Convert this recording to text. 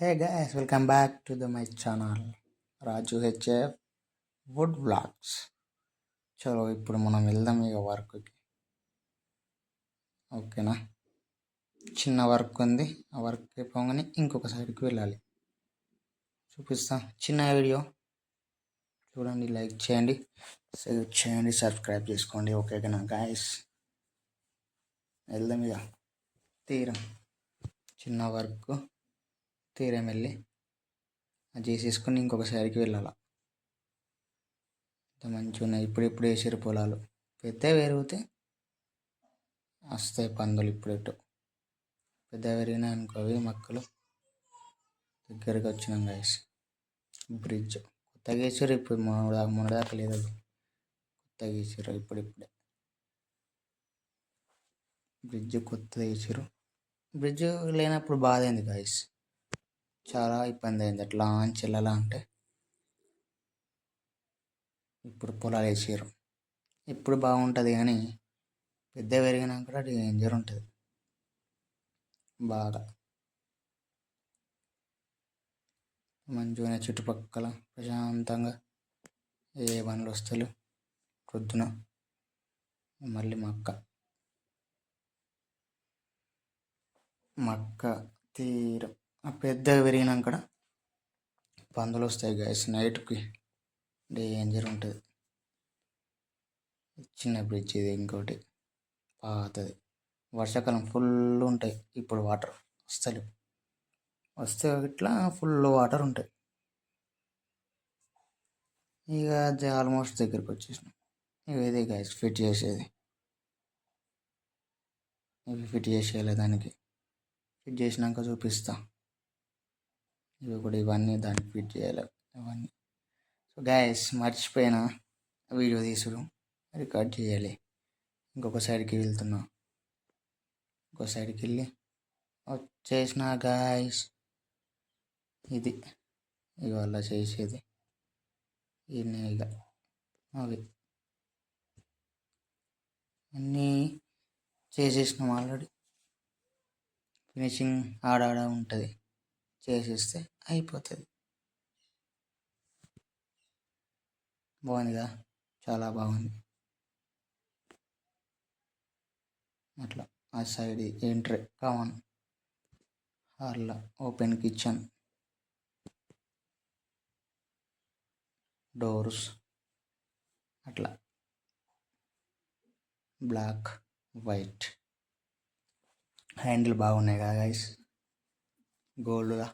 Hey guys welcome back to the my channel Raju H F wood blogs చలో ఇప్పుడు మనం వెళ్దాం ఇక వర్క్కి ఓకేనా చిన్న వర్క్ ఉంది. ఆ వర్క్ అయిపోగానే ఇంకొక సైడ్కి వెళ్ళాలి. చూపిస్తా. చిన్న వీడియో చూడండి లైక్ చేయండి. సేవ్ చేయండి సబ్స్క్రైబ్ చేసుకోండి. ఓకేనా గాయస్ వెళ్దాం ఇక. తీరం. చిన్న వర్క్ తీరం వెళ్ళి. అది చేసేసుకొని ఇంకొక సైడ్కి వెళ్ళాల. అంత మంచిగా ఉన్నాయి. ఇప్పుడు ఇప్పుడు వేసారు పొలాలు. పెద్ద పెరిగితే వస్తాయి పందులు ఇప్పుడు ఇటు. పెద్ద పెరిగినాయి అనుకో అవి మొక్కలు దగ్గరికి వచ్చినాం గైస్ బ్రిడ్జ్. కొత్తగా వేసారు ఇప్పుడు మొన్న మొన్నదాకా లేదు అది. కొత్తగా వేసారు ఇప్పుడిప్పుడే బ్రిడ్జ్ కొత్తగా వేసారు బ్రిడ్జ్ లేనప్పుడు బాధ అయింది గాయస్ చాలా ఇబ్బంది అయింది. అట్లా అని వెళ్ళాలా అంటే ఇప్పుడు పొలాలు వేసారు ఇప్పుడు బాగుంటుంది కానీ పెద్ద పెరిగినాక కూడా డేంజర్ ఉంటుంది. బాగా. మంచిగా చుట్టుపక్కల ప్రశాంతంగా ఏ పనులు వస్తలు పొద్దున మళ్ళీ మక్క మక్క తీరం. పెద్దగా పెరిగినాక పందులు వస్తాయి గైస్ నైట్కి డేంజర్ ఉంటుంది. చిన్న బ్రిడ్జ్ ఇది ఇంకోటి పాతది. వర్షాకాలం ఫుల్ ఉంటాయి. ఇప్పుడు వాటర్ వస్తలేవు వస్తే ఇట్లా ఫుల్ వాటర్ ఉంటాయి. ఇక అది ఆల్మోస్ట్ దగ్గరికి వచ్చేసినాం. ఇక ఇదే గైస్ ఫిట్ చేసేది. ఇవి ఫిట్ చేసేయాలి దానికి. ఫిట్ చేసినాక చూపిస్తాను ఇవి కూడా ఇవన్నీ దాన్ని ఫిట్ చేయాలి ఇవన్నీ. సో గ్యాస్ మర్చిపోయిన వీడియో తీసుడు రికార్డ్ చేయాలి. ఇంకొక సైడ్కి వెళ్తున్నా. ఇంకో సైడ్కి వెళ్ళి వచ్చేసిన గాయస్ ఇది ఇవాళ చేసేది. ఇన్ని ఇక అవి. అన్నీ చేసేసినాం ఆల్రెడీ ఫినిషింగ్ ఆడాడ ఉంటుంది. చేసేస్తే అయిపోతుంది. బాగుందిగా? చాలా బాగుంది. అట్లా ఆ సైడ్ ఎంట్రీ కామన్ హార్లా ఓపెన్ కిచెన్. డోర్స్. అట్లా. Black white. హ్యాండిల్ బాగున్నాయి కదా గైస్ గోల్డ్గా